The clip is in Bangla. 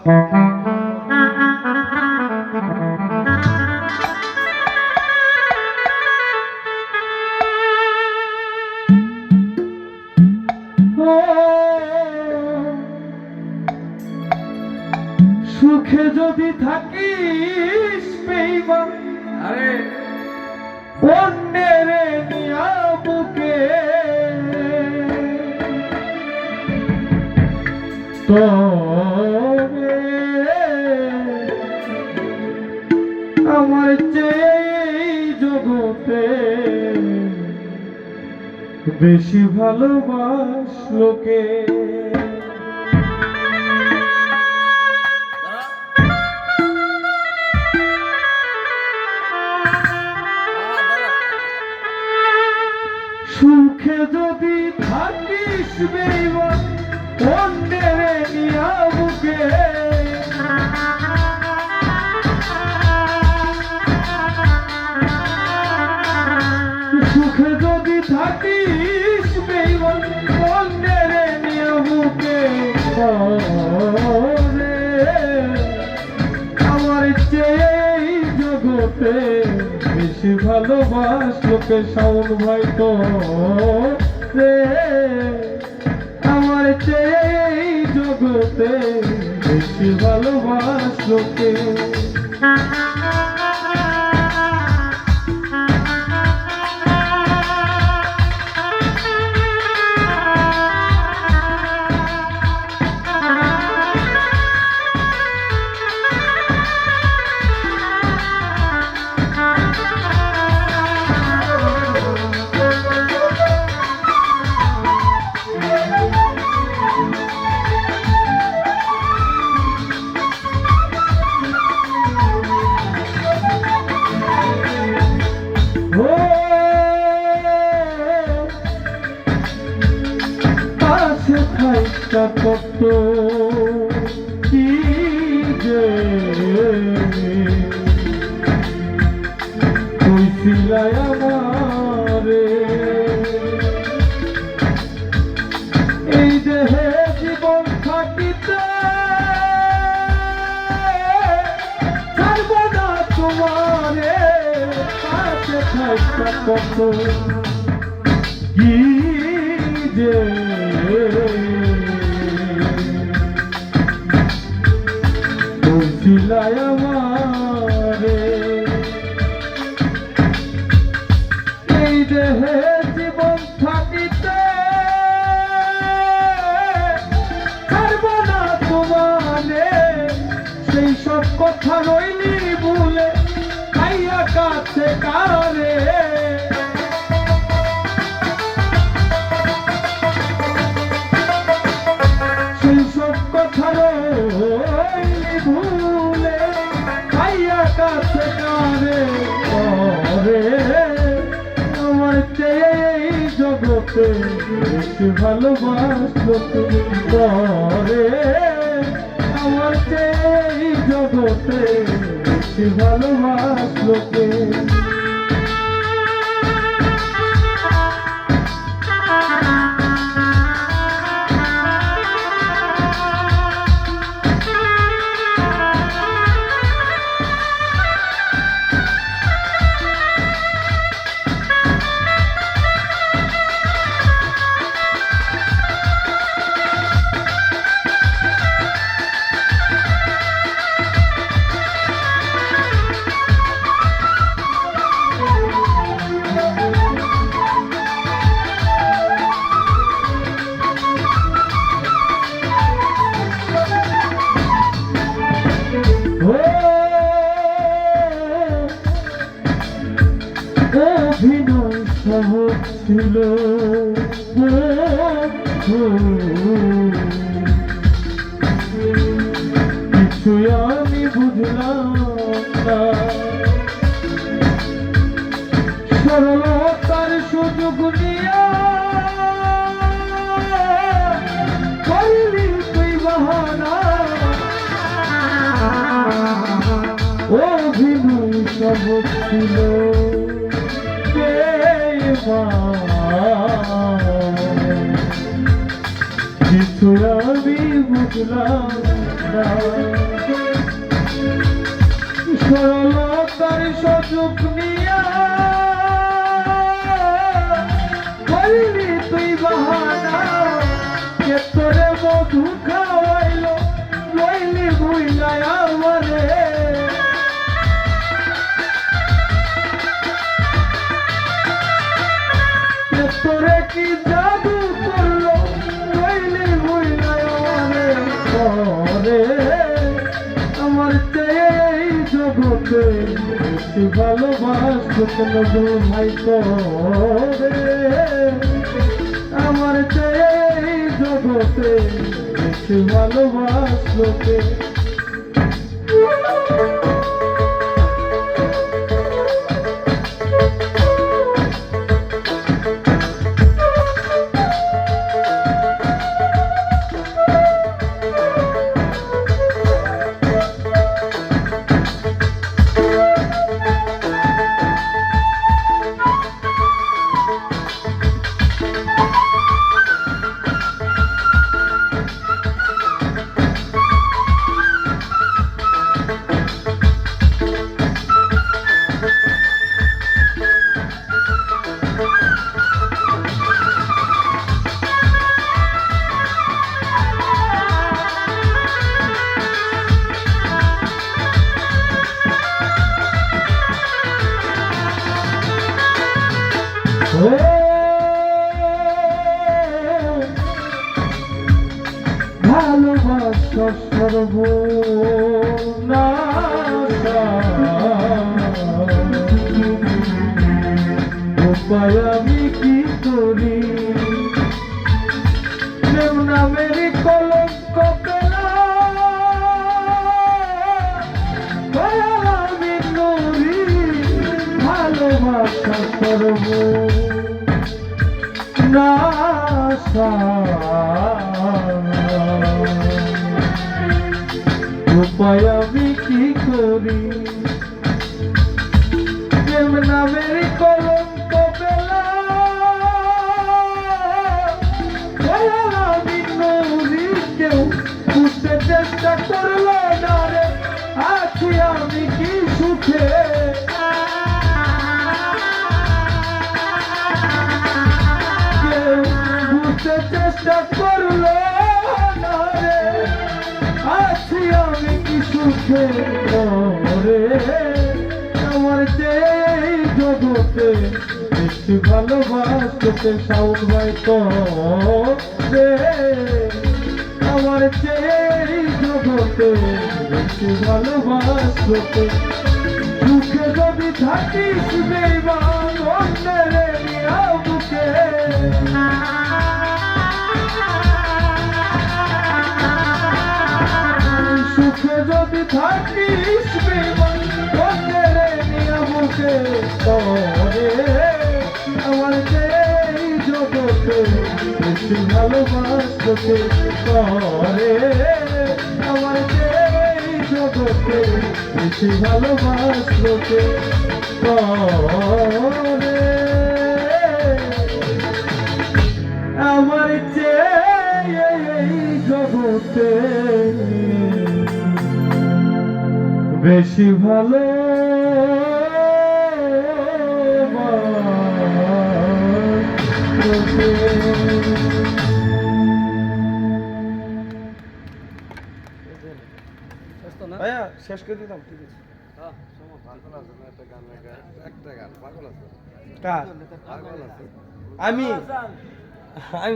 সুখে যদি থাকিস বেইমান আরে। অন্যের নিয়া বুকে। তবে বেশি ভালোবাস লোকে। সুখে যদি থাকিস বেশি ভালোবাস লোকে শাওন ভাই তো। রে আমার চেয়ে জগতে বেশি ভালোবাস থাইকা কত কি যে কইছিলাই আমারে। এই দেহে জীবন থাকিতে, ছাড়ব না তোমারে। পাশে কত কি যে কইছিলাই এই দেহে জীবন থাকিতে। ছাড়ব না তোমারে। সেই সব কথা রইলি ভুলে, খাইয়া কাছে কারে জগতে বেশি ভালোবাসো তুমি পরে। আমার এই জগতে বেশি ভালোবাসো কে সহজ ছিল কিছু আমি বুঝলাম না সরলতার সুযোগ নিয়া করলি তুই বাহানা অভিনয় সব ছিল। কিছু আমি বুঝলাম সরলতার সুযোগ নিয়া কি জাদু করল? লইলি ভুইলাই আমারে করে আমার চেয়ে জগতে বেশি ভালোবাসতো কোনো ভাই করে আমার চেয়ে জগতে বেশি ভালোবাসলো কে ভালোবাসা সর্বনাশা। উপায় আমি কি উপায় আমি কি করি? প্রেম নামের কলঙ্ক পেলাম আমি নুরি কেউ বুঝতে চেষ্টা চেষ্টা করল না রে। আছি আমি কি সুখে রে আমার যে জগতে বেশি ভালোবাসতে সাউন ভাই তো রে। আমার যে জগতে বেশি ভালোবাসতে সুখে যদি থাকিস বেইমান, অন্যের নিয়া বুকে সুখে যদি থাকিস বুকে তরে। আমার যে জগতে বেশি ভালোবাসতে করে আমার যে জগতে বেশি ভালোবাসতে বেশি ভালো ভাইয়া শেষ করে দিতাম ঠিক আছে হ্যাঁ, আমি। আমি